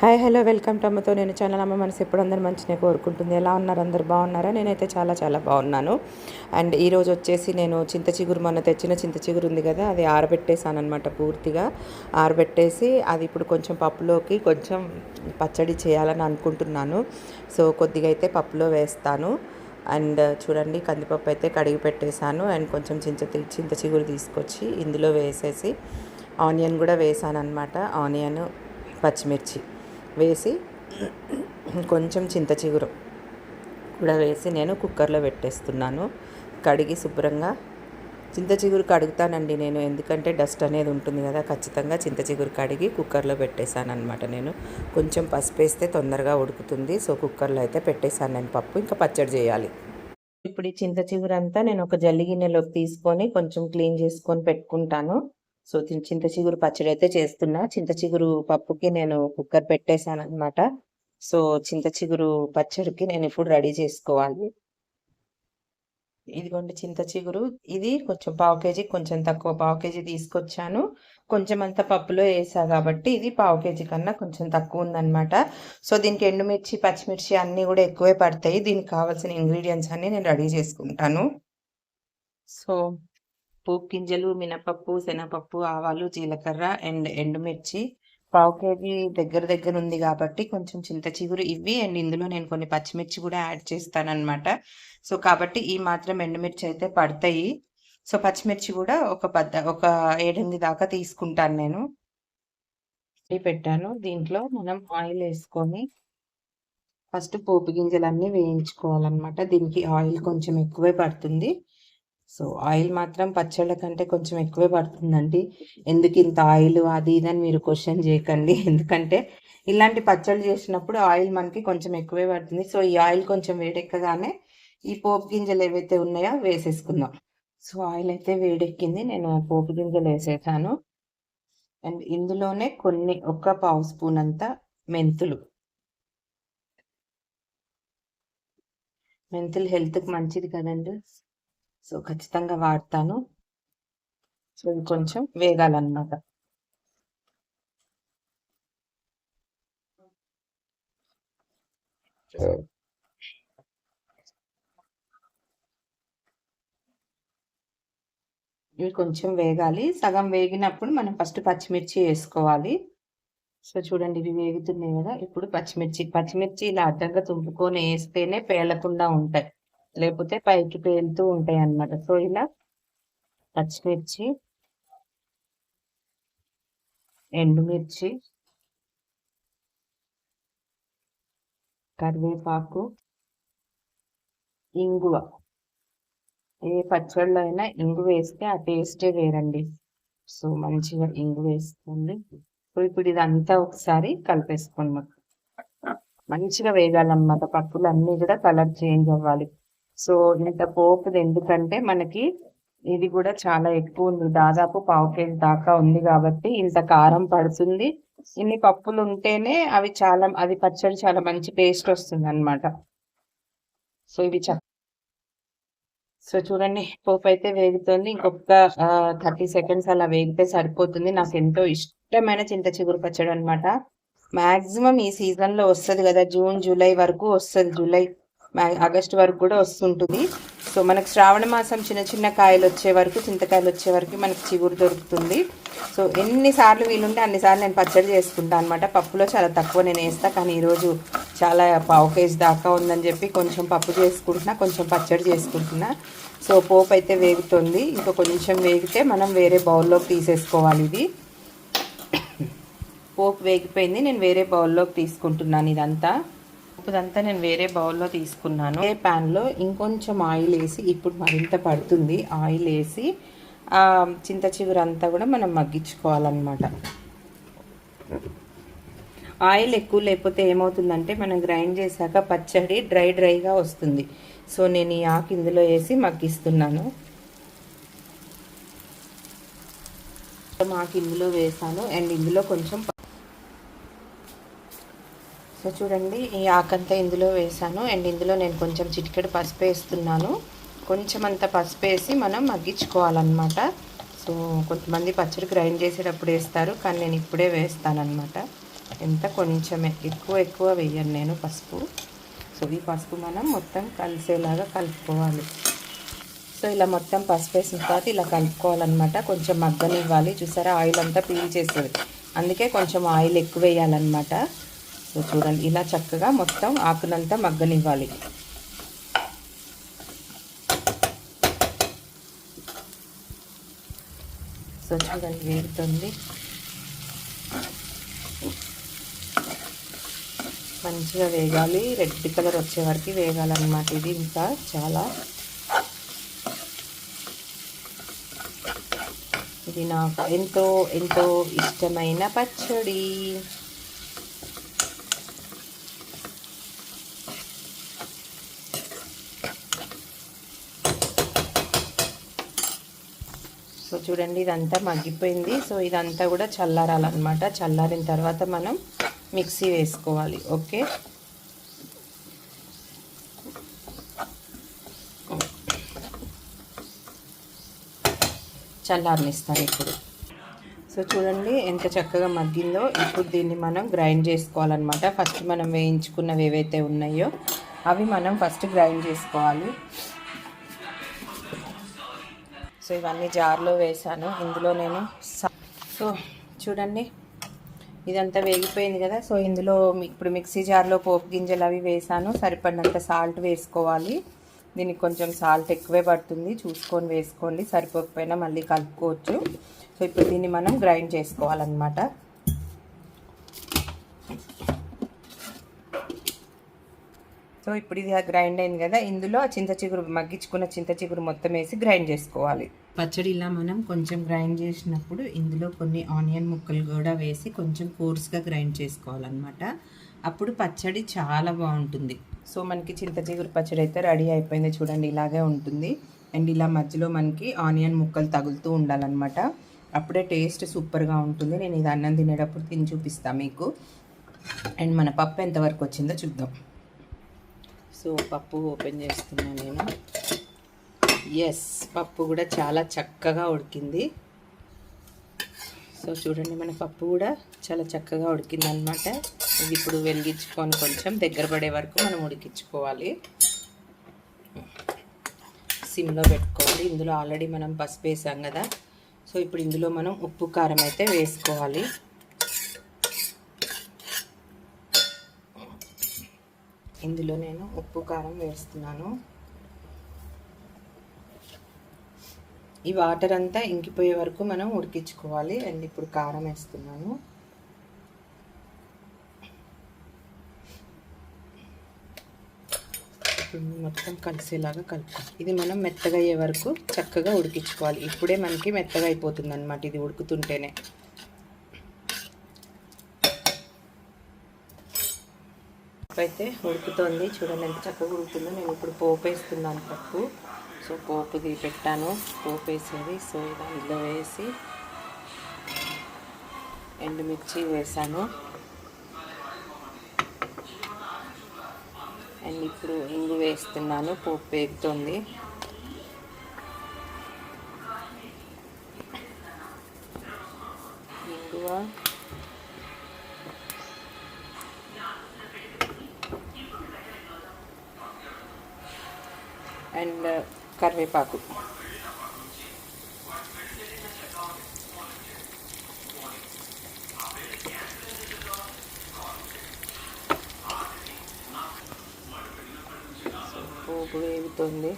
Hi hello welcome to అమ్మతో నేను channel అమ్మ మనసు ఎప్పుడు అందరు మంచిగా కోరుకుంటుంది. ఎలా ఉన్నారు? అందరు బాగున్నారా? నేనైతే చాలా చాలా బాగున్నాను. అండ్ ఈరోజు వచ్చేసి నేను చింత చిగురు మొన్న తెచ్చిన చింత చిగురు ఉంది కదా అది ఆరబెట్టేసాను అనమాట పూర్తిగా. ఆరబెట్టేసి అది ఇప్పుడు కొంచెం పప్పులోకి కొంచెం పచ్చడి చేయాలని అనుకుంటున్నాను. సో కొద్దిగా అయితే పప్పులో వేస్తాను. అండ్ చూడండి కందిపప్పు అయితే కడిగి పెట్టేశాను. అండ్ కొంచెం చింత చింత చిగురు తీసుకొచ్చి ఇందులో వేసేసి ఆనియన్ కూడా వేసాను అనమాట ఆనియన్ పచ్చిమిర్చి. వేసి కొంచెం చింత చిగురు కూడా వేసి నేను కుక్కర్లో పెట్టేస్తున్నాను. కడిగి శుభ్రంగా చింత చిగురు కడుగుతానండి నేను. ఎందుకంటే డస్ట్ అనేది ఉంటుంది కదా ఖచ్చితంగా చింత చిగురు కడిగి కుక్కర్లో పెట్టేశాను అనమాట నేను. కొంచెం పసుపు వేస్తే తొందరగా ఉడుకుతుంది. సో కుక్కర్లో అయితే పెట్టేశాను నేను పప్పు. ఇంకా పచ్చడి చేయాలి. ఇప్పుడు ఈ చింత అంతా నేను ఒక జల్లి గిన్నెలోకి తీసుకొని కొంచెం క్లీన్ చేసుకొని పెట్టుకుంటాను. సో చింత చిగురు పచ్చడి అయితే చేస్తున్నా. చింత చిగురు పప్పుకి నేను కుక్కర్ పెట్టేశాను అనమాట సో చింత చిగురు పచ్చడికి నేను ఇప్పుడు రెడీ చేసుకోవాలి. ఇదిగోండి చింత చిగురు ఇది కొంచెం పావు కేజీ కొంచెం తక్కువ పావు కేజీ తీసుకొచ్చాను. కొంచెం అంత పప్పులో వేసా కాబట్టి ఇది పావు కేజీ కన్నా కొంచెం తక్కువ ఉందన్నమాట. సో దీనికి ఎండుమిర్చి పచ్చిమిర్చి అన్నీ కూడా ఎక్కువే పడతాయి. దీనికి కావాల్సిన ఇంగ్రీడియంట్స్ అన్నీ నేను రెడీ చేసుకుంటాను. సో పోపు గింజలు మినపప్పు శనగపప్పు ఆవాలు జీలకర్ర అండ్ ఎండుమిర్చి. పావు కేజీ దగ్గర దగ్గర ఉంది కాబట్టి కొంచెం చింత చిగురు ఇవి అండ్ ఇందులో నేను కొన్ని పచ్చిమిర్చి కూడా యాడ్ చేస్తానన్నమాట. సో కాబట్టి ఈ మాత్రం ఎండుమిర్చి అయితే పడతాయి. సో పచ్చిమిర్చి కూడా ఒక పద్ద ఒక ఏడెనిమిది దాకా తీసుకుంటాను నేను. పెట్టాను. దీంట్లో మనం ఆయిల్ వేసుకొని ఫస్ట్ పోపు గింజలన్నీ వేయించుకోవాలన్నమాట. దీనికి ఆయిల్ కొంచెం ఎక్కువే పడుతుంది. సో ఆయిల్ మాత్రం పచ్చళ్ళ కంటే కొంచెం ఎక్కువే పడుతుందండి. ఎందుకు ఇంత ఆయిల్ అది ఇది అని మీరు క్వశ్చన్ చేయకండి. ఎందుకంటే ఇలాంటి పచ్చళ్ళు చేసినప్పుడు ఆయిల్ మనకి కొంచెం ఎక్కువే పడుతుంది. సో ఈ ఆయిల్ కొంచెం వేడెక్కగానే ఈ పోపు గింజలు ఏవైతే ఉన్నాయో వేసేసుకుందాం. సో ఆయిల్ అయితే వేడెక్కింది. నేను పోపు గింజలు వేసేసాను. అండ్ ఇందులోనే కొన్ని ఒక పావు స్పూన్ అంతా మెంతులు. మెంతులు హెల్త్కి మంచిది కదండి. సో ఖచ్చితంగా వాడతాను. సో ఇది కొంచెం వేగాలన్నమాట. ఇవి కొంచెం వేగాలి. సగం వేగినప్పుడు మనం ఫస్ట్ పచ్చిమిర్చి వేసుకోవాలి. సో చూడండి ఇవి వేగుతున్నాయి కదా. ఇప్పుడు పచ్చిమిర్చి పచ్చిమిర్చి ఇలా అడ్డంగా తుంపుకొని వేస్తేనే పేలకుండా ఉంటాయి. లేకపోతే పైకి పేలుతూ ఉంటాయి అన్నమాట. సో ఇలా పచ్చిమిర్చి ఎండుమిర్చి కరివేపాకు ఇంగువ. ఏ పచ్చళ్ళు అయినా ఇంగు వేస్తే ఆ టేస్టే వేరండి. సో మంచిగా ఇంగు వేసుకోండి. సో ఇప్పుడు ఇదంతా ఒకసారి కలిపేసుకోండి. మంచిగా వేగాలన్నమాట. పప్పులు అన్నీ కూడా కలర్ చేంజ్ అవ్వాలి. సో ఇంత పోపుది ఎందుకంటే మనకి ఇది కూడా చాలా ఎక్కువ ఉంది. దాదాపు పావు కేజీ దాకా ఉంది కాబట్టి ఇంత కారం పడుతుంది. ఇన్ని పప్పులు ఉంటేనే అవి చాలా అది పచ్చడి చాలా మంచి టేస్ట్ వస్తుంది అనమాట సో ఇవి సో చూడండి పోపు అయితే వేగుతుంది. ఇంకొక థర్టీ సెకండ్స్ అలా వేగితే సరిపోతుంది. నాకు ఎంతో ఇష్టమైన చింత చిగురు పచ్చడి అనమాట మాక్సిమం ఈ సీజన్లో వస్తుంది కదా జూన్ జూలై వరకు వస్తుంది జూలై. ఆగస్ట్ వరకు కూడా వస్తుంటుంది. సో మనకు శ్రావణ మాసం చిన్న చిన్న కాయలు వచ్చే వరకు చింతకాయలు వచ్చే వరకు మనకి చిగురు దొరుకుతుంది. సో ఎన్నిసార్లు వీలుంటే అన్నిసార్లు నేను పచ్చడి చేసుకుంటాను అనమాట పప్పులో చాలా తక్కువ నేను వేస్తా కానీ ఈరోజు చాలా పావు కేజీ దాకా ఉందని చెప్పి కొంచెం పప్పు చేసుకుంటున్నా కొంచెం పచ్చడి చేసుకుంటున్నా. సో పోపు అయితే వేగుతుంది. ఇంకా కొంచెం వేగితే మనం వేరే బౌల్లోకి తీసేసుకోవాలి ఇది. పోపు వేగిపోయింది నేను వేరే బౌల్లోకి తీసుకుంటున్నాను ఇదంతా. పప్పుదంతా నేను వేరే బౌల్లో తీసుకున్నాను. ఏ ప్యాన్లో ఇంకొంచెం ఆయిల్ వేసి ఇప్పుడు మరింత పడుతుంది ఆయిల్ వేసి చింత చిగురు అంతా కూడా మనం మగ్గించుకోవాలన్నమాట. ఆయిల్ ఎక్కువ లేకపోతే ఏమవుతుందంటే మనం గ్రైండ్ చేశాక పచ్చడి డ్రై డ్రైగా వస్తుంది. సో నేను ఈ ఆకు ఇందులో వేసి మగ్గిస్తున్నాను. ఆకు ఇందులో వేసాను. అండ్ ఇందులో కొంచెం సో చూడండి ఈ ఆకంతా ఇందులో వేసాను అండ్ ఇందులో నేను కొంచెం చిటికెడు పసుపు వేస్తున్నాను. కొంచెం అంత పసుపు వేసి మనం మగ్గించుకోవాలన్నమాట. సో కొంతమంది పచ్చడి గ్రైండ్ చేసేటప్పుడు వేస్తారు కానీ నేను ఇప్పుడే వేస్తాను అనమాట ఎంత కొంచెమే ఎక్కువ ఎక్కువ వేయను నేను పసుపు. సో ఈ పసుపు మనం మొత్తం కలిసేలాగా కలుపుకోవాలి. సో ఇలా మొత్తం పసుపు వేసిన తర్వాత ఇలా కలుపుకోవాలన్నమాట. కొంచెం మగ్గనివ్వాలి. చూసారా ఆయిల్ అంతా పీల్ చేసేది. అందుకే కొంచెం ఆయిల్ ఎక్కువ వేయాలన్నమాట. సో చూడండి ఇలా చక్కగా మొత్తం ఆకునంతా మగ్గనివ్వాలి. సో చూడండి వేగుతుంది. మంచిగా వేగాలి. రెడ్ కలర్ వచ్చే వరకు వేగాలన్నమాట. ఇది ఇంకా చాలా ఇది నాకు ఎంతో ఎంతో ఇష్టమైన పచ్చడి. చూడండి ఇదంతా మగ్గిపోయింది. సో ఇదంతా కూడా చల్లారాలన్నమాట. చల్లారిన తర్వాత మనం మిక్సీ వేసుకోవాలి. ఓకే? చల్లారనిస్తాను ఇప్పుడు. సో చూడండి ఎంత చక్కగా మగ్గిందో. ఇప్పుడు దీన్ని మనం గ్రైండ్ చేసుకోవాలన్నమాట. ఫస్ట్ మనం వేయించుకున్నవి ఏవైతే ఉన్నాయో అవి మనం ఫస్ట్ గ్రైండ్ చేసుకోవాలి. సో ఇవన్నీ జార్లో వేసాను ఇందులో నేను సో చూడండి ఇదంతా వేగిపోయింది కదా. సో ఇందులో ఇప్పుడు మిక్సీ జార్లో పోపు గింజలు అవి వేసాను సరిపడినంత సాల్ట్ వేసుకోవాలి. దీనికి కొంచెం సాల్ట్ ఎక్కువే పడుతుంది. చూసుకొని వేసుకోండి. సరిపోకపోయినా మళ్ళీ కలుపుకోవచ్చు. సో ఇప్పుడు దీన్ని మనం గ్రైండ్ చేసుకోవాలన్నమాట. సో ఇప్పుడు ఇది గ్రైండ్ అయింది కదా ఇందులో చింత చిగురు మగ్గించుకున్న చింత చిగురు మొత్తం వేసి గ్రైండ్ చేసుకోవాలి. పచ్చడి ఇలా మనం కొంచెం గ్రైండ్ చేసినప్పుడు ఇందులో కొన్ని ఆనియన్ ముక్కలు కూడా వేసి కొంచెం కోర్స్గా గ్రైండ్ చేసుకోవాలన్నమాట. అప్పుడు పచ్చడి చాలా బాగుంటుంది. సో మనకి చింత చిగురు పచ్చడి అయితే రెడీ అయిపోయింది చూడండి ఇలాగే ఉంటుంది. అండ్ ఇలా మధ్యలో మనకి ఆనియన్ ముక్కలు తగులుతూ ఉండాలన్నమాట. అప్పుడే టేస్ట్ సూపర్గా ఉంటుంది. నేను ఇది అన్నం తినేటప్పుడు తిని చూపిస్తాను మీకు. అండ్ మన పప్పు ఎంతవరకు వచ్చిందో చూద్దాం. సో పప్పు ఓపెన్ చేస్తున్నాను నేను. ఎస్ పప్పు కూడా చాలా చక్కగా ఉడికింది. సో చూడండి మన పప్పు కూడా చాలా చక్కగా ఉడికింది అనమాట ఇది ఇప్పుడు వెలిగించుకొని కొంచెం దగ్గర పడే వరకు మనం ఉడికించుకోవాలి. సిమ్లో పెట్టుకోవాలి. ఇందులో ఆల్రెడీ మనం పసుపు వేసాం కదా. సో ఇప్పుడు ఇందులో మనం ఉప్పు కారం అయితే వేసుకోవాలి. ఇందులో నేను ఉప్పు కారం వేస్తున్నాను. ఈ వాటర్ అంతా ఇంకిపోయే వరకు మనం ఉడికించుకోవాలి. అండ్ ఇప్పుడు కారం వేస్తున్నాను. మొత్తం కలిసేలాగా కలుపుకోవాలి ఇది మనం మెత్తగా అయ్యే వరకు చక్కగా ఉడికించుకోవాలి. ఇప్పుడే మనకి మెత్తగా అయిపోతుంది అనమాట ఇది ఉడుకుతుంటేనే. పప్పు అయితే ఉడుకుతోంది. చూడండి ఎంత చక్కగా ఉడుకుతుందో. నేను ఇప్పుడు పోపు వేస్తున్నాను పప్పు. సో పోపు పెట్టాను. పోపు వేసేది. సో ఇందులో వేసి ఎండుమిర్చి వేసాను. అండ్ ఇప్పుడు ఇంగు వేస్తున్నాను. పోపు వేగుతుంది. కరివేపాకు. పోపు వేగుతుంది.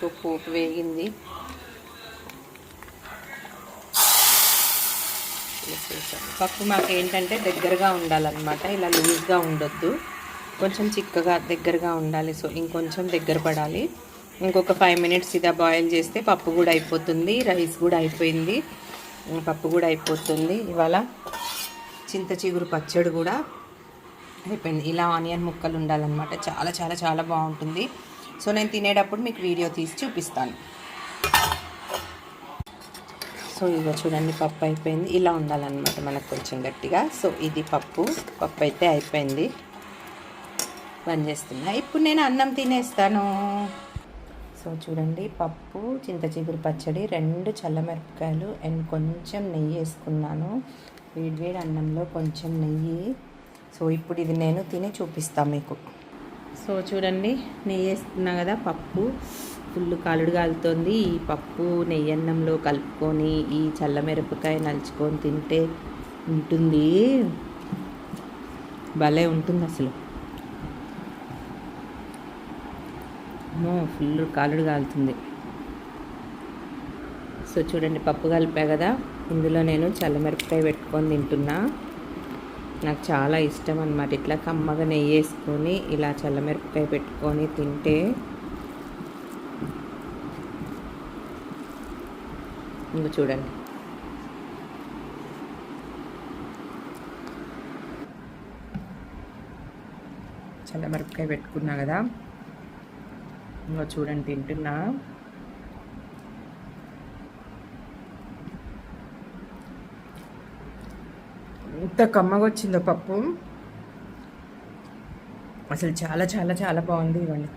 సో పోపు వేగింది. పప్పు మాకు ఏంటంటే దగ్గరగా ఉండాలన్నమాట. ఇలా లూజ్గా ఉండొద్దు. కొంచెం చిక్కగా దగ్గరగా ఉండాలి. సో ఇంకొంచెం దగ్గర పడాలి. ఇంకొక ఫైవ్ మినిట్స్ ఇదా బాయిల్ చేస్తే పప్పు కూడా అయిపోతుంది రైస్ కూడా అయిపోయింది. పప్పు కూడా అయిపోతుంది. ఇవాళ చింత చిగురు పచ్చడి కూడా అయిపోయింది. ఇలా ఆనియన్ ముక్కలు ఉండాలన్నమాట. చాలా చాలా చాలా బాగుంటుంది. సో నేను తినేటప్పుడు మీకు వీడియో తీసి చూపిస్తాను. సో ఇగో చూడండి పప్పు అయిపోయింది. ఇలా ఉండాలన్నమాట మనకు కొంచెం గట్టిగా. సో ఇది పప్పు. పప్పు అయితే అయిపోయింది. బంద్ చేస్తున్నా. ఇప్పుడు నేను అన్నం తినేస్తాను. సో చూడండి పప్పు చింత చిగురు పచ్చడి రెండు చల్లమిరపకాయలు అండ్ కొంచెం నెయ్యి వేసుకున్నాను. వేడివేడి అన్నంలో కొంచెం నెయ్యి. సో ఇప్పుడు ఇది నేను తిని చూపిస్తాను మీకు. సో చూడండి నెయ్యి వేస్తున్నా కదా పప్పు ఫుల్ కాలుడు కాలుతోంది. ఈ పప్పు నెయ్యి అన్నంలో కలుపుకొని ఈ చల్లమిరపకాయ నలుచుకొని తింటే ఉంటుంది. భలే ఉంటుంది అసలు. అమ్మో ఫుల్ కాలుడు కాలుతుంది. సో చూడండి పప్పు కలిపా కదా ఇందులో నేను చల్లమిరపకాయ పెట్టుకొని తింటున్నా. నాకు చాలా ఇష్టం అనమాట ఇట్లా కమ్మగా నెయ్యి వేసుకొని ఇలా చల్లమిరపకాయ పెట్టుకొని తింటే ఇంక చూడండి. చల్లమిరపకాయ పెట్టుకున్నా కదా ఇంకో చూడండి తింటున్నా. ఎంత కమ్మగా వచ్చిందో పప్పు. అసలు చాలా చాలా చాలా బాగుంది ఇవ్వండి.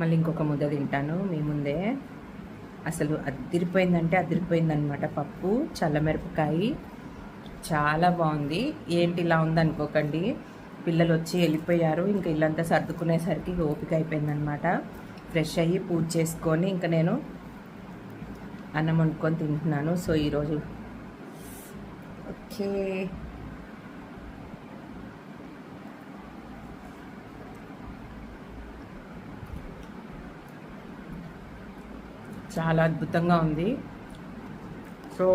మళ్ళీ ఇంకొక ముద్ద తింటాను మీ ముందే. అసలు అదిరిపోయిందంటే అదిరిపోయిందనమాట పప్పు చల్లమిరపకాయ చాలా బాగుంది. ఏంటి ఇలా ఉందనుకోకండి పిల్లలు వచ్చి వెళ్ళిపోయారు ఇంకా ఇల్లంతా సర్దుకునేసరికి ఓపిక అయిపోయిందనమాట ఫ్రెష్ అయ్యి పూజ చేసుకొని ఇంకా నేను అన్నం వండుకొని తింటున్నాను. సో ఈరోజు ఓకే. చాలా అద్భుతంగా ఉంది. సో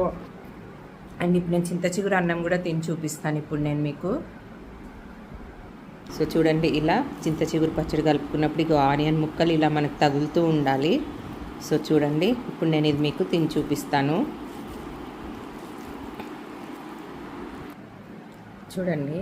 అండ్ ఇప్పుడు నేను చింత చిగురు అన్నం కూడా తిని చూపిస్తాను ఇప్పుడు నేను మీకు. సో చూడండి ఇలా చింత చిగురు పచ్చడి కలుపుకున్నప్పుడు ఇక ఆనియన్ ముక్కలు ఇలా మనకు తగులుతూ ఉండాలి. సో చూడండి ఇప్పుడు నేను ఇది మీకు తిని చూపిస్తాను. చూడండి.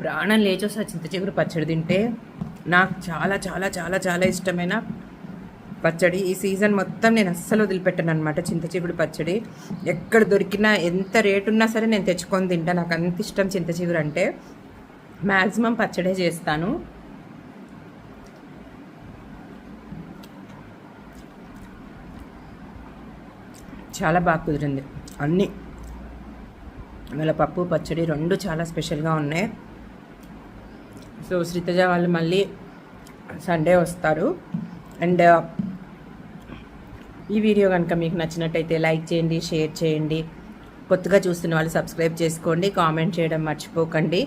ప్రాణం లేచొస్తా చింత చిగురు పచ్చడి తింటే నాకు చాలా చాలా చాలా చాలా ఇష్టమైన పచ్చడి. ఈ సీజన్ మొత్తం నేను అస్సలు వదిలిపెట్టాను అనమాట చింతచిగుడు పచ్చడి. ఎక్కడ దొరికినా ఎంత రేటు ఉన్నా సరే నేను తెచ్చుకొని తింటా. నాకు అంత ఇష్టం చింతచిగురు అంటే. మ్యాక్సిమం పచ్చడే చేస్తాను. చాలా బాగా కుదిరింది. అన్నీ ఇవాళ పప్పు పచ్చడి రెండు చాలా స్పెషల్గా ఉన్నాయి. సో శ్రీతజ వాళ్ళు మళ్ళీ సండే వస్తారు. అండ్ ఈ వీడియో కనుక మీకు నచ్చినట్టయితే లైక్ చేయండి షేర్ చేయండి. కొత్తగా చూస్తున్న వాళ్ళు సబ్స్క్రైబ్ చేసుకోండి కామెంట్ చేయడం మర్చిపోకండి.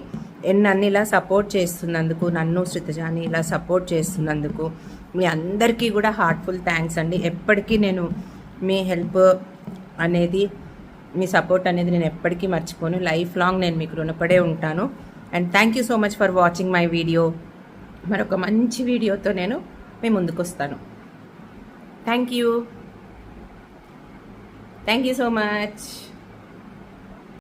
నన్ను ఇలా సపోర్ట్ చేస్తున్నందుకు నన్ను శృతజాని ఇలా సపోర్ట్ చేస్తున్నందుకు మీ అందరికీ కూడా హార్ట్ఫుల్ థ్యాంక్స్ అండి. ఎప్పటికీ నేను మీ హెల్ప్ అనేది మీ సపోర్ట్ అనేది నేను ఎప్పటికీ మర్చిపోను. లైఫ్ లాంగ్ నేను మీకు రుణపడే ఉంటాను. And thank you so much for watching my video. మరొక మంచి వీడియోతో నేను మీ ముందుకు వస్తాను thank you. Thank you so much